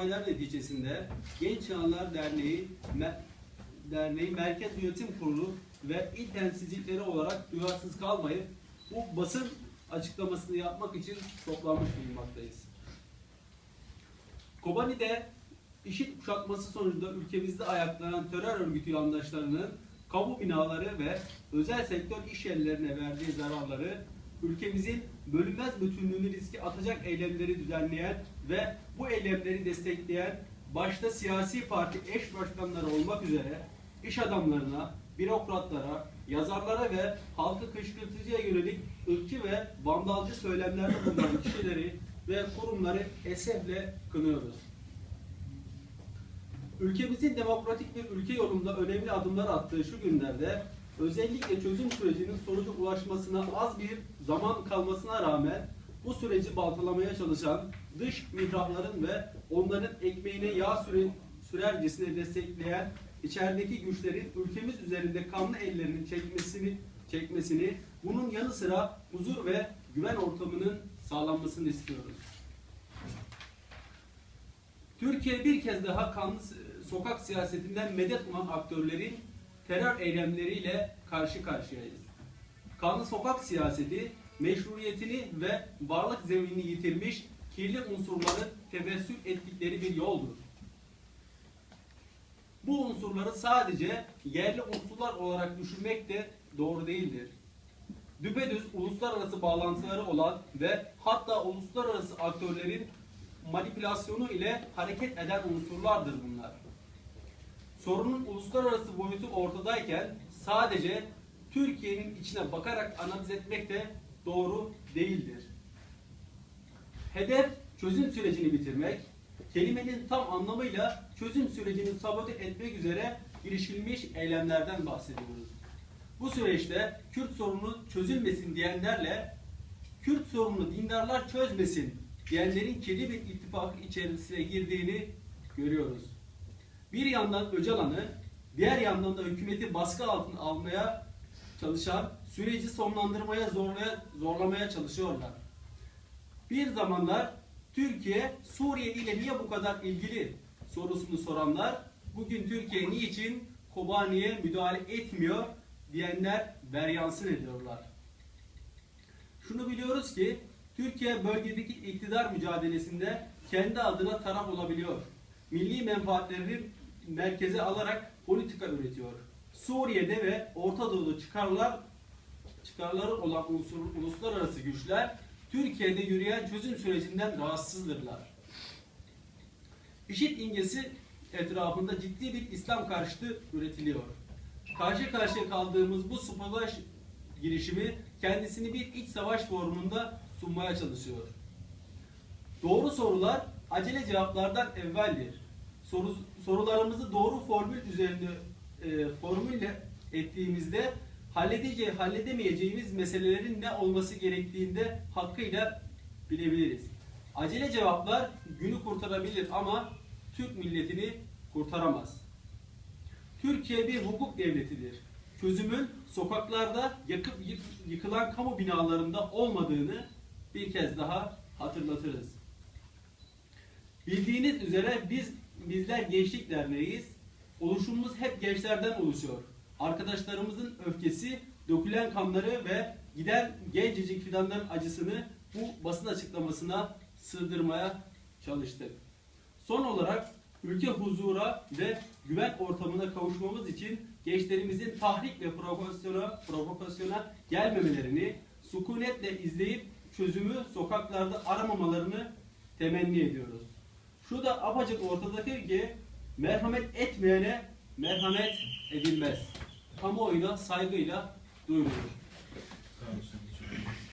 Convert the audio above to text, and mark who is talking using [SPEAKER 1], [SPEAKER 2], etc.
[SPEAKER 1] olaylar neticesinde Genç Çağlar Derneği, Derneği Merkez Yönetim Kurulu ve il temsilcileri olarak duyarsız kalmayıp bu basın açıklamasını yapmak için toplanmış bulunmaktayız. Kobani'de işit kuşatması sonucunda ülkemizde ayaklanan terör örgütü yandaşlarının kamu binaları ve özel sektör iş yerlerine verdiği zararları ülkemizin bölünmez bütünlüğünü riske atacak eylemleri düzenleyen ve bu eylemleri destekleyen başta siyasi parti eş başkanları olmak üzere iş adamlarına, bürokratlara, yazarlara ve halkı kışkırtıcıya yönelik ırkçı ve vandalcı söylemlerde bulunan kişileri ve kurumları esefle kınıyoruz. Ülkemizin demokratik bir ülke yolunda önemli adımlar attığı şu günlerde özellikle çözüm sürecinin sonuca ulaşmasına az bir zaman kalmasına rağmen bu süreci baltalamaya çalışan dış mihrakların ve onların ekmeğine yağ süre, sürercesine destekleyen içerideki güçlerin ülkemiz üzerinde kanlı ellerinin çekmesini çekmesini, bunun yanı sıra huzur ve güven ortamının sağlanmasını istiyoruz. Türkiye bir kez daha kanlı sokak siyasetinden medet uman aktörlerin terör eylemleriyle karşı karşıyayız. Kanlı sokak siyaseti meşruiyetini ve varlık zeminini yitirmiş kirli unsurların tevessül ettikleri bir yoldur. Bu unsurları sadece yerli unsurlar olarak düşünmek de doğru değildir. Düpedüz uluslararası bağlantıları olan ve hatta uluslararası aktörlerin manipülasyonu ile hareket eden unsurlardır bunlar. Sorunun uluslararası boyutu ortadayken sadece Türkiye'nin içine bakarak analiz etmek de doğru değildir. Hedef çözüm sürecini bitirmek, kelimenin tam anlamıyla çözüm sürecini sabote etmek üzere girişilmiş eylemlerden bahsediyoruz. Bu süreçte Kürt sorunu çözülmesin diyenlerle Kürt sorununu dindarlar çözmesin diyenlerin kirli bir ittifak içerisine girdiğini görüyoruz. Bir yandan Öcalan'ı, diğer yandan da hükümeti baskı altına almaya çalışan, süreci sonlandırmaya zorlaya, zorlamaya çalışıyorlar. Bir zamanlar Türkiye Suriye ile niye bu kadar ilgili sorusunu soranlar bugün Türkiye niçin Kobani'ye müdahale etmiyor diyenler beryansın ediyorlar. Şunu biliyoruz ki Türkiye bölgedeki iktidar mücadelesinde kendi adına taraf olabiliyor. Milli menfaatlerini merkeze alarak politika üretiyor. Suriye'de ve Orta Doğu'da çıkarlar çıkarları olan unsur, uluslararası güçler Türkiye'de yürüyen çözüm sürecinden rahatsızdırlar. İşit imgesi etrafında ciddi bir İslam karşıtı üretiliyor. Karşı karşıya kaldığımız bu savaş girişimi kendisini bir iç savaş formunda sunmaya çalışıyor. Doğru sorular acele cevaplardan evveldir. Soru, sorularımızı doğru formül üzerinde e, formülle ettiğimizde halledeceği, halledemeyeceğimiz meselelerin ne olması gerektiğinde hakkıyla bilebiliriz. Acele cevaplar günü kurtarabilir ama Türk milletini kurtaramaz. Türkiye bir hukuk devletidir. Çözümün sokaklarda yakıp yık- yıkılan kamu binalarında olmadığını bir kez daha hatırlatırız. Bildiğiniz üzere biz bizler Gençlik Derneği'yiz. Oluşumumuz hep gençlerden oluşuyor. Arkadaşlarımızın öfkesi, dökülen kanları ve giden gencecik fidanların acısını bu basın açıklamasına sığdırmaya çalıştık. Son olarak ülke huzura ve güven ortamına kavuşmamız için gençlerimizin tahrik ve provokasyona, provokasyona gelmemelerini sükunetle izleyip çözümü sokaklarda aramamalarını temenni ediyoruz. Şurada apacık ortadaki ki merhamet etmeyene merhamet edilmez. Kamuoyuna saygıyla duyurulur.